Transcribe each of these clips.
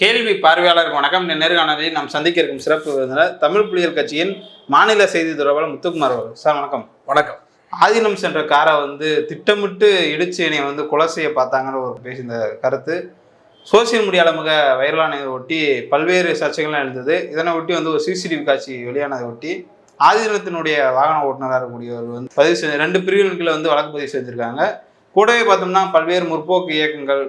கேள்வி பார்வையாளருக்கு வணக்கம். இந்த நேர்காணலில் நாம் சந்திக்க இருக்கும் சிறப்பு விருந்தினர் தமிழ் புலிகள் கட்சியின் மாநில செய்தி தொடர்பாளர் முத்துக்குமார் அவர்கள். சார் வணக்கம். வணக்கம். ஆதீனம் சென்ற காரை வந்து திட்டமிட்டு இடிச்சு என்னை வந்து கொலை செய்ய பார்த்தாங்கன்னு ஒரு பேசியிருந்த கருத்து. சோசியல் மீடியாவில் மிக வைரலானதை ஒட்டி பல்வேறு சர்ச்சைகள்லாம் எழுந்தது. இதனை ஒட்டி வந்து ஒரு சிசிடிவி காட்சி வெளியானதை ஒட்டி ஆதீனத்தினுடைய வாகன ஓட்டுநராக இருக்கக்கூடியவர் வந்து பதிவு செஞ்சு ரெண்டு பிரிவுகளுக்குள்ள வந்து வழக்கு பதிவு செஞ்சுருக்காங்க. கூடவே பார்த்தோம்னா பல்வேறு முற்போக்கு இயக்கங்கள்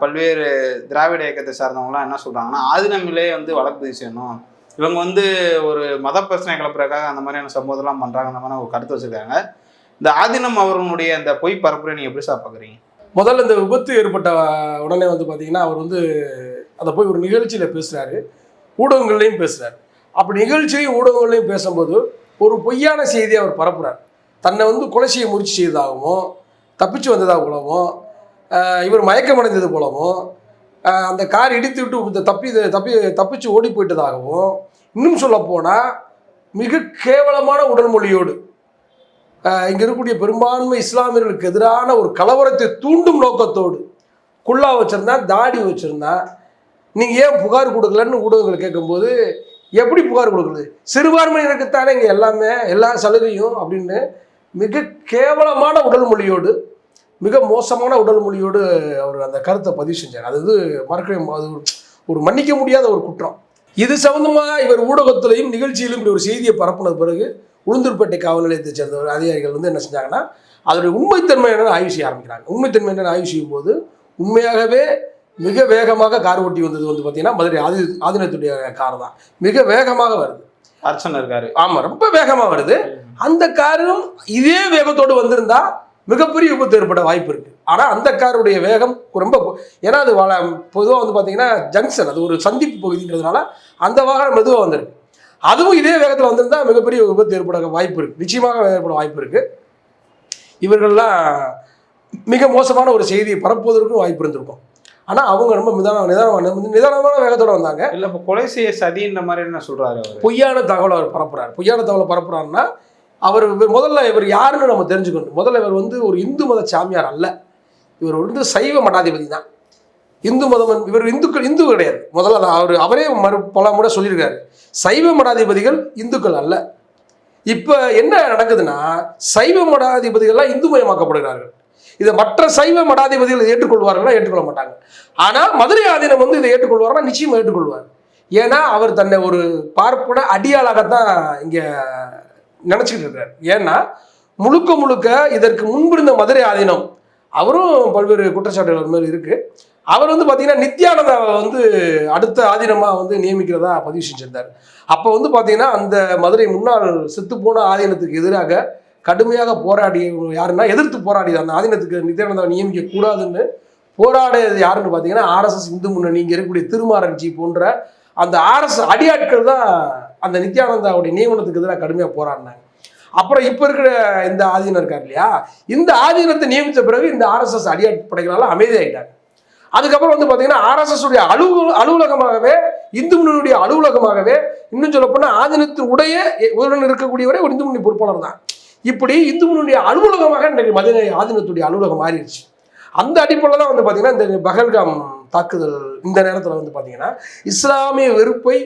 பல்வேறு திராவிட இயக்கத்தை சார்ந்தவங்களாம் என்ன சொல்கிறாங்கன்னா ஆதீனமிலே வந்து வழக்கு பதிவு செய்யணும். இவங்க வந்து ஒரு மத பிரச்சனை கிளப்புறக்காக அந்த மாதிரியான சம்பவத்தெல்லாம் பண்ணுறாங்க அந்த மாதிரி ஒரு கருத்து வச்சுருக்காங்க. இந்த ஆதீனம் அவர்களுடைய அந்த பொய் பரப்புரை நீங்கள் எப்படி சார் பார்க்குறீங்க முதல்ல இந்த விபத்து ஏற்பட்ட உடனே வந்து பார்த்தீங்கன்னா அவர் வந்து அதை போய் ஒரு நிகழ்ச்சியில் பேசுகிறாரு ஊடகங்கள்லையும் பேசுகிறார் அப்படி நிகழ்ச்சியும் ஊடகங்கள்லையும் பேசும்போது ஒரு பொய்யான செய்தியை அவர் பரப்புறார். தன்னை வந்து கொலை செய்ய முயற்சி செய்ததாகவும் தப்பிச்சு வந்ததாக போலவும் இவர் மயக்கமடைந்தது போலவும் அந்த கார் இடித்து விட்டு இந்த தப்பி தப்பி தப்பிச்சு ஓடி போயிட்டதாகவும் இன்னும் சொல்லப்போனால் மிக கேவலமான உடல் மொழியோடு இங்கே இருக்கக்கூடிய பெரும்பான்மை இஸ்லாமியர்களுக்கு எதிரான ஒரு கலவரத்தை தூண்டும் நோக்கத்தோடு குள்ளா வச்சுருந்தேன் தாடி வச்சுருந்தேன் நீங்கள் ஏன் புகார் கொடுக்கலன்னு ஊடகங்கள் கேட்கும்போது எப்படி புகார் கொடுக்குறது? சிறுபான்மையினருக்குத்தானே இங்கே எல்லாமே எல்லா சலுகையும் அப்படின்னு மிக கேவலமான உடல் மொழியோடு மிக மோசமான உடல் மொழியோடு அவர் அந்த கருத்தை பதிவு செஞ்சார். அது இது மறக்கவே அது ஒரு- மன்னிக்க முடியாத ஒரு குற்றம். இது சம்பந்தமாக இவர் ஊடகத்திலையும் நிகழ்ச்சியிலும் இப்படி ஒரு செய்தியை பரப்புனது பிறகு உளுந்தூர்பேட்டை காவல் நிலையத்தைச் சேர்ந்த அதிகாரிகள் வந்து என்ன செஞ்சாங்கன்னா அதோடைய உண்மைத்தன்மை என்னன்னு ஆய்வு செய்ய ஆரம்பிக்கிறாங்க. உண்மைத்தன்மை என்னன்னு ஆய்வு செய்யும் போது உண்மையாகவே மிக வேகமாக கார் ஓட்டி வந்தது வந்து பார்த்தீங்கன்னா மதுரை ஆதி ஆதினத்துடைய கார் தான். மிக வேகமாக வருது. அர்ச்சனை இருக்காரு ஆமாம் ரொம்ப வேகமாக வருது. அந்த காரும் இதே வேகத்தோடு வந்திருந்தா மிகப்பெரிய விபத்து ஏற்பட வாய்ப்பு இருக்கு. ஆனால் அந்த காருடைய வேகம் ரொம்ப ஏன்னா அது பொதுவாக வந்து பார்த்தீங்கன்னா ஜங்ஷன் அது ஒரு சந்திப்பு பகுதின்றதுனால அந்த வாகனம் மெதுவாக வந்திருக்கு. அதுவும் இதே வேகத்தில் வந்திருந்தா மிகப்பெரிய விபத்து ஏற்பட வாய்ப்பு இருக்கு. நிச்சயமாக ஏற்பட வாய்ப்பு இருக்கு. இவர்கள்லாம் மிக மோசமான ஒரு செய்தியை பரப்புவதற்கும் வாய்ப்பு இருந்திருக்கும். ஆனால் அவங்க ரொம்ப நிதான நிதானமான நிதானமான வேகத்தோட வந்தாங்க. இல்லை இப்போ கொலை செய்ய சதின்ற மாதிரி என்ன அவர்? பொய்யான தகவலை அவர் பரப்புறார். பொய்யான தகவலை பரப்புறாருன்னா அவர் முதல்ல இவர் யாருன்னு நம்ம தெரிஞ்சுக்கணும். முதல்ல இவர் வந்து ஒரு இந்து மத சாமியார் அல்ல. இவர் வந்து சைவ மடாதிபதி தான். இந்து மதம் இவர் இந்துக்கள் இந்து கிடையாது. முதல்ல நான் அவர் அவரே மறு பல முறை சொல்லியிருக்காரு. சைவ மடாதிபதிகள் இந்துக்கள் அல்ல. இப்போ என்ன நடக்குதுன்னா சைவ மடாதிபதிகள்லாம் இந்துமயமாக்கப்படுகிறார்கள். இதை மற்ற சைவ மடாதிபதிகள் ஏற்றுக்கொள்வார்கள்னா ஏற்றுக்கொள்ள மாட்டாங்க. ஆனால் மதுரை ஆதீனம் வந்து இதை ஏற்றுக்கொள்வார்னா நிச்சயமாக ஏற்றுக்கொள்வார். ஏன்னா அவர் தன்னை ஒரு பார்ப்பன அடியாளாகத்தான் இங்கே நினச்சிக்கிட்டு இருக்கார். ஏன்னா முழுக்க முழுக்க இதற்கு முன்பிருந்த மதுரை ஆதீனம் அவரும் பல்வேறு குற்றச்சாட்டுகள் மாதிரி இருக்குது அவர் வந்து பார்த்தீங்கன்னா நித்யானந்தாவை வந்து அடுத்த ஆதீனமாக வந்து நியமிக்கிறதா பதிவு செஞ்சிருந்தார். அப்போ வந்து பார்த்தீங்கன்னா அந்த மதுரை முன்னாள் செத்துப்போன ஆதீனத்துக்கு எதிராக கடுமையாக போராடி யாருன்னா எதிர்த்து போராடி அந்த ஆதீனத்துக்கு நித்யானந்தாவை நியமிக்க கூடாதுன்னு போராடியது யாருன்னு பார்த்தீங்கன்னா ஆர்எஸ்எஸ் இந்து முன்னணி இங்கே இருக்கக்கூடிய திருமாரஞ்சி போன்ற அந்த ஆர்எஸ் அடியாட்கள் தான் அந்த நித்யானந்தாவுடைய நியமனத்துக்கு எதிராக கடுமையாக போராடினாங்க. அப்புறம் இப்போ இருக்கிற இந்த ஆதீனம் இருக்கார் இல்லையா? இந்த ஆதீனத்தை நியமித்த பிறகு இந்த ஆர்எஸ்எஸ் அடியாட்படைகளால் அமைதியாயிட்டாங்க. அதுக்கப்புறம் வந்து பார்த்தீங்கன்னா ஆர்எஸ்எஸ் உடைய அலுவலகமாகவே இந்து முன்னணியுடைய அலுவலகமாகவே இன்னும் சொல்லப்போனால் ஆதீனத்தின் உடைய உடன் இருக்கக்கூடியவரே ஒரு இந்து முன்னணி பொறுப்பாளர் தான். இப்படி இந்து முன்னணியுடைய அலுவலகமாக இன்றைக்கு மதுரை ஆதீனத்துடைய அலுவலகம் மாறிடுச்சு. அந்த அடிப்படையில் தான் வந்து பார்த்தீங்கன்னா இந்த பகல்காம் தாக்குதல் இந்த நேரத்தில் வந்து பார்த்தீங்கன்னா இஸ்லாமிய வெறுப்பை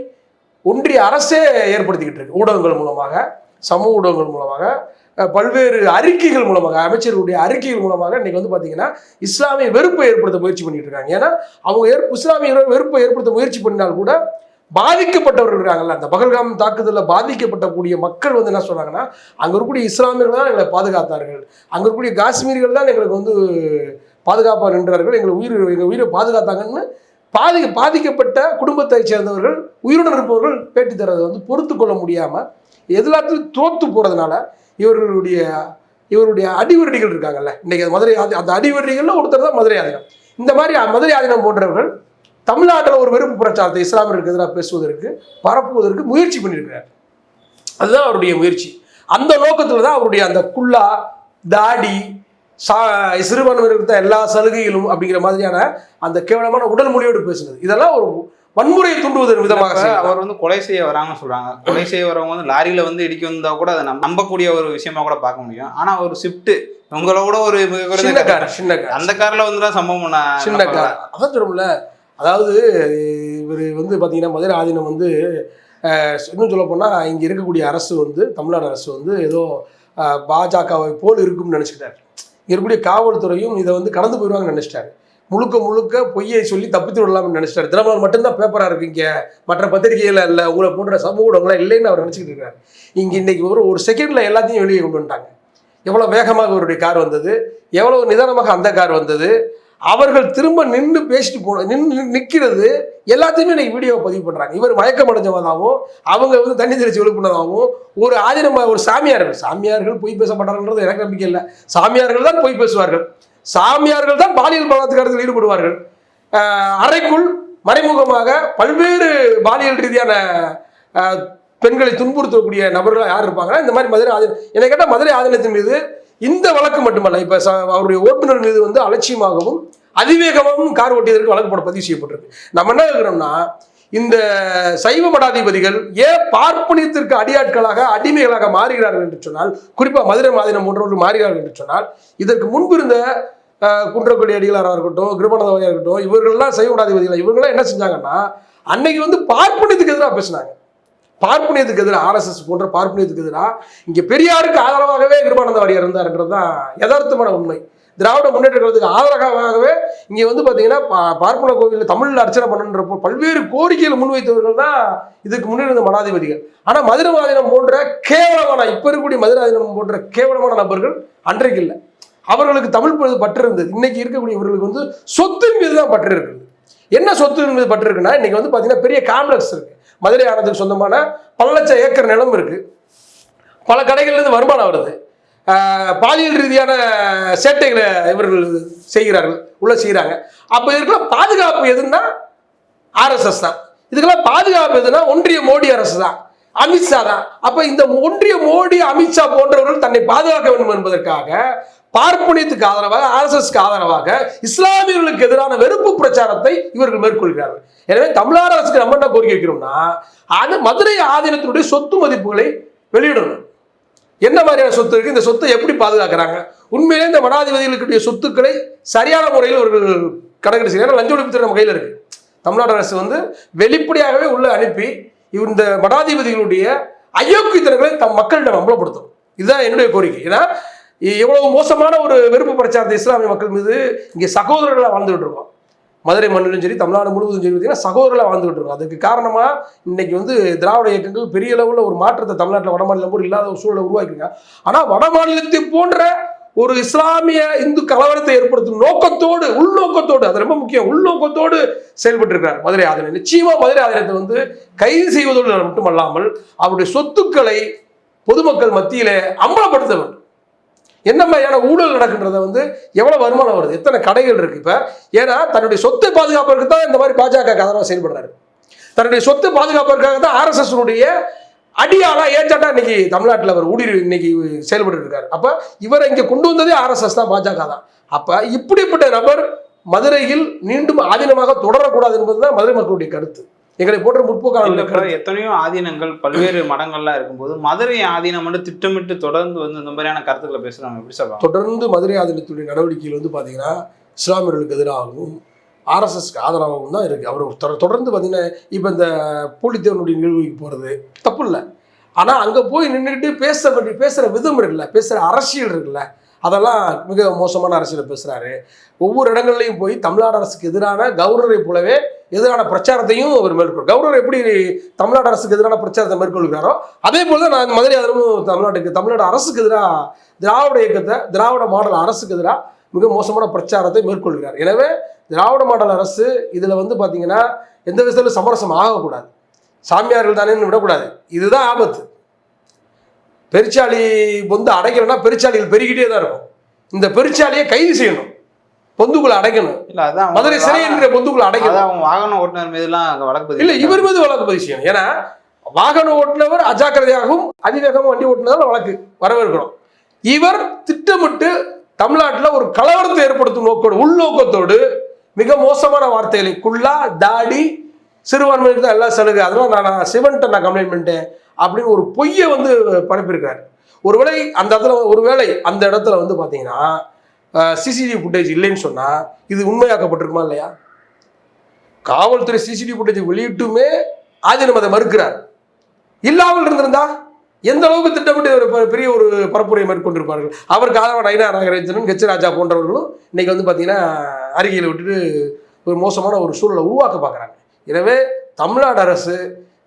ஒன்றிய அரசே ஏற்படுத்திக்கிட்டு இருக்கு. ஊடகங்கள் மூலமாக சமூக ஊடகங்கள் மூலமாக பல்வேறு அறிக்கைகள் மூலமாக அமைச்சர்களுடைய அறிக்கைகள் மூலமாக இன்னைக்கு வந்து பார்த்தீங்கன்னா இஸ்லாமிய வெறுப்பை ஏற்படுத்த முயற்சி பண்ணிட்டு இருக்காங்க. ஏன்னா அவங்க ஏற்ப இஸ்லாமிய வெறுப்பை ஏற்படுத்த முயற்சி பண்ணினால் கூட பாதிக்கப்பட்டவர்கள் இருக்காங்கல்ல. அந்த பகல்காம் தாக்குதலில் பாதிக்கப்பட்டக்கூடிய மக்கள் வந்து என்ன சொல்கிறாங்கன்னா அங்கே இருக்கக்கூடிய இஸ்லாமியர்கள் தான் எங்களை பாதுகாத்தார்கள். அங்கே இருக்கக்கூடிய காஷ்மீர்கள் தான் எங்களுக்கு வந்து பாதுகாப்பாக நின்றார்கள். எங்களை உயிர் எங்கள் உயிரை பாதுகாத்தாங்கன்னு பாதி பாதிக்கப்பட்ட குடும்பத்தை சேர்ந்தவர்கள் உயிருடன் இருப்பவர்கள் பேட்டி தரதை வந்து பொறுத்து கொள்ள முடியாமல் எல்லாத்துலையும் தோத்து போகிறதுனால இவர்களுடைய இவருடைய அடிவரடிகள் இருக்காங்கல்ல. இன்றைக்கி அது மதுரை ஆதி- அந்த அடிவரடிகளில் ஒருத்தர் தான் மதுரை ஆதீனம் இந்த மாதிரி மதுரை ஆதீனம் போன்றவர்கள் தமிழ்நாட்டில் ஒரு வெறுப்பு பிரச்சாரத்தை இஸ்லாமியருக்கு எதிராக பேசுவதற்கு பரப்புவதற்கு முயற்சி பண்ணியிருக்கிறார். அதுதான் அவருடைய முயற்சி. அந்த நோக்கத்தில் தான் அவருடைய அந்த குல்லா தாடி சா சிறுபான்மையினருக்கு தான் எல்லா சலுகைகளும் அப்படிங்கிற மாதிரியான அந்த கேவலமான உடல் மொழியோடு பேசுனது. இதெல்லாம் ஒரு வன்முறையை தூண்டுவதன் விதமாக. அவர் வந்து கொலை செய்ய வராங்கன்னு சொல்றாங்க. கொலை செய்ய வரவங்க வந்து லாரியில வந்து இடிக்க வந்தா கூட அதை நம்ப- நம்பக்கூடிய ஒரு விஷயமா கூட பார்க்க முடியும். ஆனா ஒரு ஷிஃப்ட் உங்களோட ஒரு சின்ன கார். சின்ன கார் அந்த கார்ல வந்து தான் சம்பவம் பண்ண- சின்ன. கார் அதான் சொல்லும்ல அதாவது இவர் வந்து பார்த்தீங்கன்னா மதுரை ஆதீனம் வந்து இன்னும் சொல்ல போனால் இங்கே இருக்கக்கூடிய அரசு வந்து தமிழ்நாடு அரசு வந்து ஏதோ பாஜகவை போல் இருக்கும்னு நினச்சிக்கிட்டாரு. இருக்கக்கூடிய காவல்துறையும் இதை வந்து கடந்து போயிடுவாங்கன்னு நினச்சிட்டாரு. முழுக்க முழுக்க பொய்யை சொல்லி தப்பித்து விடலாம்னு நினச்சிட்டாரு. தினமலர் மட்டும்தான் பேப்பராக இருக்கீங்க மற்ற பத்திரிகையில் இல்லை உங்களை போன்ற சமூக ஊடகங்களாக இல்லைன்னு அவர் நினச்சிக்கிட்டு இருக்காரு. இங்கே இன்றைக்கி ஒரு ஒரு செகண்டில் எல்லாத்தையும் வெளியே கொண்டு வந்துட்டாங்க. எவ்வளோ வேகமாக அவருடைய கார் வந்தது? எவ்வளோ நிதானமாக அந்த கார் வந்தது? அவர்கள் திரும்ப நின்று பேசிட்டு போன நின்று நிற்கிறது எல்லாத்தையுமே இன்னைக்கு வீடியோ பதிவு பண்ணுறாங்க இவர் மயக்கம் அடைஞ்சவதாகவும் அவங்க வந்து தண்ணி தெளிச்சு விழுப்புனதாகவும் ஒரு ஆதினமா ஒரு சாமியார்கள் சாமியார்கள் பொய் பேச மாட்டாங்கன்றது எனக்கு நம்பிக்கை இல்லை. சாமியார்கள் தான் பொய் பேசுவார்கள். சாமியார்கள் தான் பாலியல் பலாத்காரத்தில் ஈடுபடுவார்கள். அறைக்குள் மறைமுகமாக பல்வேறு பாலியல் ரீதியான பெண்களை துன்புறுத்தக்கூடிய நபர்கள் யார் இருப்பாங்கன்னா இந்த மாதிரி மதுரை ஆதீனம் என்னை கேட்டால் மதுரை ஆதீனத்தின் மீது இந்த வழக்கு மட்டுமல்ல இப்போ அவருடைய ஓட்டுநர் மீது வந்து அலட்சியமாகவும் அதிவேகமாகவும் கார் ஓட்டியதற்கு வழக்கு போட பதிவு செய்யப்பட்டிருக்கு. நம்ம என்ன இருக்கிறோம்னா இந்த சைவ மடாதிபதிகள் ஏன் பார்ப்பனியத்திற்கு அடியாட்களாக அடிமைகளாக மாறுகிறார்கள் என்று சொன்னால் குறிப்பாக மதுரை மாதினம் போன்றவர்கள் மாறுகிறார்கள் என்று சொன்னால் இதற்கு முன்பு இருந்த குன்றக்குடி அடிகளாராக இருக்கட்டும் கிருபானந்தவாதியாக இருக்கட்டும் இவர்கள்லாம் சைவ மடாதிபதிகள் இவர்கள்லாம் என்ன செஞ்சாங்கன்னா அன்னைக்கு வந்து பார்ப்பனியத்துக்கு எதிராக பேசினாங்க. பார்ப்பனியத்துக்கு எதிராக ஆர்எஸ்எஸ் போன்ற பார்ப்பனியத்துக்கு எதிராக இங்கே பெரியாருக்கு ஆதரவாகவே கிருபானந்த வாரியார் இருந்தாருன்றது தான் யதார்த்தமான உண்மை. திராவிட முன்னேற்ற கழகத்துக்கு ஆதரவாகவே இங்கே வந்து பார்த்தீங்கன்னா பா- பார்ப்பன கோவிலில் தமிழில் அர்ச்சனை பண்ணுன்றப்போ பல்வேறு கோரிக்கைகளை முன்வைத்தவர்கள் தான் இதுக்கு முன்னே இருந்த மடாதிபதிகள். ஆனால் மதுரவாதினம் போன்ற கேவலமான இப்போ இருக்கக்கூடிய மதுராதினம் போன்ற கேவலமான நபர்கள் அன்றைக்கு இல்லை. அவர்களுக்கு தமிழ் பொழுது பற்று இருந்தது இன்னைக்கு இருக்கக்கூடிய இவர்களுக்கு வந்து சொத்தின் மீது தான் பற்று இருக்குது என்ன சொத்து மீது பற்று இருக்குன்னா இன்னைக்கு வந்து பார்த்தீங்கன்னா பெரிய காம்ப்ளெக்ஸ் இருக்குது மதுரை ஆனதுக்கு சொந்தமான பல லட்சம் ஏக்கர் நிலம் இருக்கு. பல கடைகள்லேருந்து வருமானம் வருது. பாலியல் ரீதியான சேட்டைகளை இவர்கள் செய்கிறார்கள் உள்ள செய்கிறாங்க. அப்போ இதுக்கெல்லாம் பாதுகாப்பு எதுன்னா ஆர்எஸ்எஸ் தான். இதுக்கெல்லாம் பாதுகாப்பு எதுனா ஒன்றிய மோடி அரசு தான். அமித்ஷா தான். அப்போ இந்த ஒன்றிய மோடி அமித்ஷா போன்றவர்கள் தன்னை பாதுகாக்க வேண்டும் என்பதற்காக பார்ப்பனியத்துக்கு ஆதரவாக ஆர்எஸ்எஸ்க்கு ஆதரவாக இஸ்லாமியர்களுக்கு எதிரான வெறுப்பு பிரச்சாரத்தை இவர்கள் மேற்கொள்கிறார்கள். எனவே தமிழ்நாடு அரசுக்கு நம்ம என்ன கோரிக்கை வைக்கிறோம்னா அது மதுரை ஆதீனத்தினுடைய சொத்து மதிப்புகளை வெளியிடணும். என்ன மாதிரியான சொத்து இருக்கு? இந்த சொத்தை எப்படி பாதுகாக்கிறாங்க? உண்மையிலே இந்த மடாதிபதிகளுடைய சொத்துக்களை சரியான முறையில் ஒரு கணக்கெடு ஏன்னா லஞ்ச ஒழிப்புத்துறை நம்ம கையில் இருக்கு. தமிழ்நாடு அரசு வந்து வெளிப்படையாகவே உள்ள அனுப்பி இவர் இந்த மடாதிபதிகளுடைய அயோக்கியத்தனங்களை தம் மக்களிடம் அம்பலப்படுத்தும் இதுதான் என்னுடைய கோரிக்கை. ஏன்னா எவ்வளவு மோசமான ஒரு வெறுப்பு பிரச்சாரத்தை இஸ்லாமிய மக்கள் மீது இங்கே சகோதரர்களாக வாழ்ந்துகிட்டு இருக்கோம் மதுரை மண்ணிலும் சரி தமிழ்நாடு முழுவதும் சரி பார்த்தீங்கன்னா சகோதரர்களாக வாழ்ந்துகிட்டு இருக்கோம் அதுக்கு காரணமாக இன்னைக்கு வந்து திராவிட இயக்கங்கள் பெரிய அளவில் ஒரு மாற்றத்தை தமிழ்நாட்டில் வட மாநிலம் போல் இல்லாத ஒரு சூழலை உருவாக்கிருக்காங்க ஆனால் வட மாநிலத்தை போன்ற ஒரு இஸ்லாமிய இந்து கலவரத்தை ஏற்படுத்தும் நோக்கத்தோடு உள்நோக்கத்தோடு அது ரொம்ப முக்கியம் உள்நோக்கத்தோடு செயல்பட்டு இருக்கிறார் மதுரை ஆதரவு. நிச்சயமா மதுரை ஆதீனத்தை வந்து கைது செய்வதோடு மட்டுமல்லாமல் அவருடைய சொத்துக்களை பொதுமக்கள் மத்தியிலே அம்பலப்படுத்த வேண்டும். என்ன மாதிரியான ஊழல் நடக்கின்றத வந்து எவ்வளோ வருமானம் வருது? எத்தனை கடைகள் இருக்குது இப்போ? ஏன்னா தன்னுடைய சொத்து பாதுகாப்பிற்கு தான் இந்த மாதிரி பாஜக ஆதரவாக செயல்படுறாரு. தன்னுடைய சொத்து பாதுகாப்பிற்காக தான் ஆர்எஸ்எஸ் அடியாளா ஏஜெண்டா இன்னைக்கு தமிழ்நாட்டில் அவர் ஊடி இன்னைக்கு செயல்பட்டு இருக்காரு அப்ப இவரை இங்க கொண்டு வந்ததே ஆர்எஸ்எஸ் தான் பாஜக தான். அப்ப இப்படிப்பட்ட நபர் மதுரையில் மீண்டும் ஆதீனமாக தொடரக்கூடாது என்பதுதான் மதுரை மக்களுடைய கருத்து. எங்களை போன்ற கருத்து எத்தனையோ ஆதீனங்கள் பல்வேறு மடங்கள்லாம் இருக்கும்போது மதுரை ஆதீனம் வந்து திட்டமிட்டு தொடர்ந்து வந்து இந்த மாதிரியான கருத்துக்களை பேசுறாங்க. எப்படி சொல்றாங்க தொடர்ந்து மதுரை ஆதீனத்துடைய நடவடிக்கைகள் வந்து பார்த்தீங்கன்னா இஸ்லாமியர்களுக்கு எதிராகவும் ஆர்எஸ்எஸ்க்கு ஆதரவாகவும் தான் இருக்குது அவர் தொட- தொடர்ந்து பார்த்தீங்கன்னா இப்போ இந்த பூலித்தேவனுடைய நிகழ்வுக்கு போகிறது தப்பு இல்லை ஆனால் அங்கே போய் நின்றுட்டு பேச வேண்டிய பேசுகிற விதம் இருக்குல்ல பேசுகிற அரசியல் இருக்குல்ல அதெல்லாம் மிக மோசமான அரசியலை பேசுகிறாரு ஒவ்வொரு இடங்கள்லையும் போய் தமிழ்நாடு அரசுக்கு எதிரான கவர்னரை போலவே எதிரான பிரச்சாரத்தையும் அவர் மேற்கொள் கவர்னர் எப்படி தமிழ்நாடு அரசுக்கு எதிரான பிரச்சாரத்தை மேற்கொள்கிறாரோ அதே போல தான் நான் மதுரை ஆதரவும் தமிழ்நாட்டுக்கு தமிழ்நாடு அரசுக்கு எதிராக திராவிட இயக்கத்தை திராவிட மாடல் அரசுக்கு எதிராக மிக மோசமான பிரச்சாரத்தை மேற்கொள்கிறார். எனவே திராவிட மாடல் அரசு இதில் வந்து பார்த்தீங்கன்னா எந்த விதத்திலும் சமரசம் ஆகக்கூடாது. சாமியார்கள் தானேன்னு விடக்கூடாது. இதுதான் ஆபத்து. பெருச்சாளி வந்து அடைக்கலைன்னா பெருச்சாளிகள் பெருகிட்டே தான் இருக்கும். இந்த பெருச்சாலியை கைது செய்யணும். பொந்துக்குள்ள அடைக்கணும். இல்ல அதான் மதுரை சிறை என்கிற பொந்துக்குள்ள அடைக்கணும். அவங்க வாகன ஓட்டுநர் மீதுலாம் வழக்கு பதிவு இல்ல இவர் மீது வழக்கு பதிவு செய்யணும். ஏன்னா வாகன ஓட்டுநர் அஜாக்கிரதையாகவும் அதிவேகமாக வண்டி ஓட்டுனதால வழக்கு வரவேற்கிறோம். இவர் திட்டமிட்டு தமிழ்நாட்டில் ஒரு கலவரத்தை ஏற்படுத்தும் நோக்கோடு உள்நோக்கத்தோடு மிக மோசமான வார்த்தைகளை குள்ளா தாடி சிறுபான்மைக்கு தான் எல்லாம் சலுகை. அதெல்லாம் நான் சிவன்கிட்ட நான் கம்ப்ளைண்ட் பண்ணிட்டேன் அப்படின்னு ஒரு பொய்யை வந்து பரப்பியிருக்காரு. ஒருவேளை அந்த இடத்துல ஒருவேளை அந்த இடத்துல வந்து பார்த்தீங்கன்னா சிசிடிவி ஃபுட்டேஜ் இல்லைன்னு சொன்னால் இது உண்மையாக்கப்பட்டிருக்குமா இல்லையா? காவல்துறை சிசிடிவி ஃபுட்டேஜ் வெளியிட்டுமே ஆதீனம் அதை மறுக்கிறார். இல்லாமல் இருந்திருந்தா எந்த அளவுக்கு திட்டமிட்டு ஒரு பெரிய ஒரு பரப்புரை மேற்கொண்டிருப்பார்கள்? அவருக்கு ஆதரவான ஐநா நாகராஜனும் ஹெச் ராஜா போன்றவர்களும் இன்னைக்கு வந்து பார்த்தீங்கன்னா அறிக்கையில் விட்டுட்டு ஒரு மோசமான ஒரு சூழலை உருவாக்க பார்க்குறாங்க எனவே தமிழ்நாடு அரசு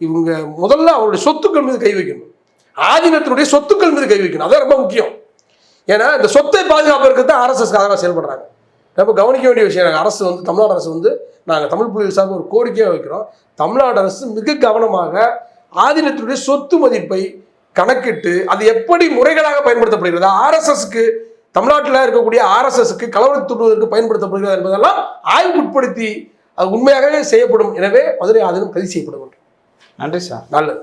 இவங்க முதல்ல அவருடைய சொத்துக்கள் மீது கை வைக்கணும். ஆதீனத்தினுடைய சொத்துக்கள் மீது கை வைக்கணும். அதான் ரொம்ப முக்கியம். ஏன்னா இந்த சொத்தை பாதுகாப்பதற்கு தான் ஆர்எஸ்எஸ் ஆதரவாக செயல்படுறாங்க. ரொம்ப கவனிக்க வேண்டிய விஷயம் நாங்கள் அரசு வந்து தமிழ்நாடு அரசு வந்து நாங்கள் தமிழ் புலிகள் சார்பு ஒரு கோரிக்கையாக வைக்கிறோம். தமிழ்நாடு அரசு மிக கவனமாக ஆதீனத்தினுடைய சொத்து மதிப்பை கணக்கிட்டு அது எப்படி முறைகளாக பயன்படுத்தப்படுகிறது ஆர்எஸ்எஸ்க்கு தமிழ்நாட்டில் இருக்கக்கூடிய ஆர்எஸ்எஸ்க்கு கலவரம் தூண்டுவதற்கு பயன்படுத்தப்படுகிறது என்பதெல்லாம் ஆய்வுக்குட்படுத்தி அது உண்மையாகவே செய்யப்படும். எனவே மதுரை ஆதீனம் கைது செய்யப்பட வேண்டும் நன்றி சார். நல்லது.